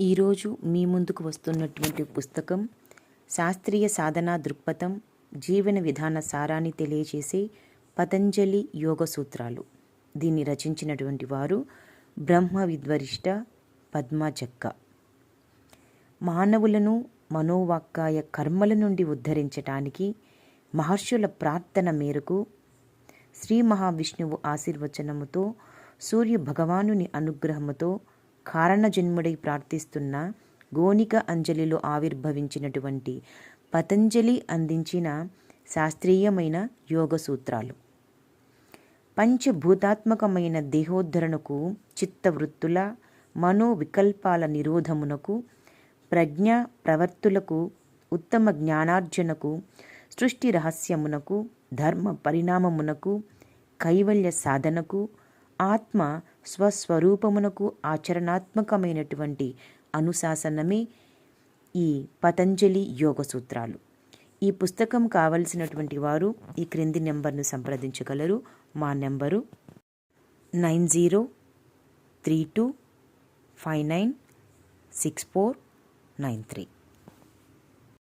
ఈరోజు మీ ముందుకు వస్తున్నటువంటి పుస్తకం శాస్త్రీయ సాధనా దృక్పథం జీవన విధాన సారాన్ని తెలియజేసే పతంజలి యోగ సూత్రాలు. దీన్ని రచించినటువంటి వారు బ్రహ్మ విద్వరిష్ట పద్మాచక్క మానవులను మనోవాక్కాయ కర్మల నుండి ఉద్ధరించటానికి మహర్షుల ప్రార్థన మేరకు శ్రీ మహావిష్ణువు ఆశీర్వచనముతో సూర్య భగవానుని అనుగ్రహముతో కారణజన్ముడై ప్రార్థిస్తున్న గోనిక అంజలిలో ఆవిర్భవించినటువంటి పతంజలి అందించిన శాస్త్రీయమైన యోగ సూత్రాలు. పంచభూతాత్మకమైన దేహోద్ధరణకు చిత్తవృత్తుల మనోవికల్పాల నిరోధమునకు ప్రజ్ఞ ప్రవర్తులకు ఉత్తమ జ్ఞానార్జనకు సృష్టి రహస్యమునకు ధర్మ పరిణామమునకు కైవల్య సాధనకు ఆత్మ స్వస్వరూపమునకు ఆచరణాత్మకమైనటువంటి అనుశాసనమే ఈ పతంజలి యోగ సూత్రాలు. ఈ పుస్తకం కావలసినటువంటి వారు ఈ క్రింది నెంబర్ను సంప్రదించగలరు. మా number nine zero three two five nine six four nine three.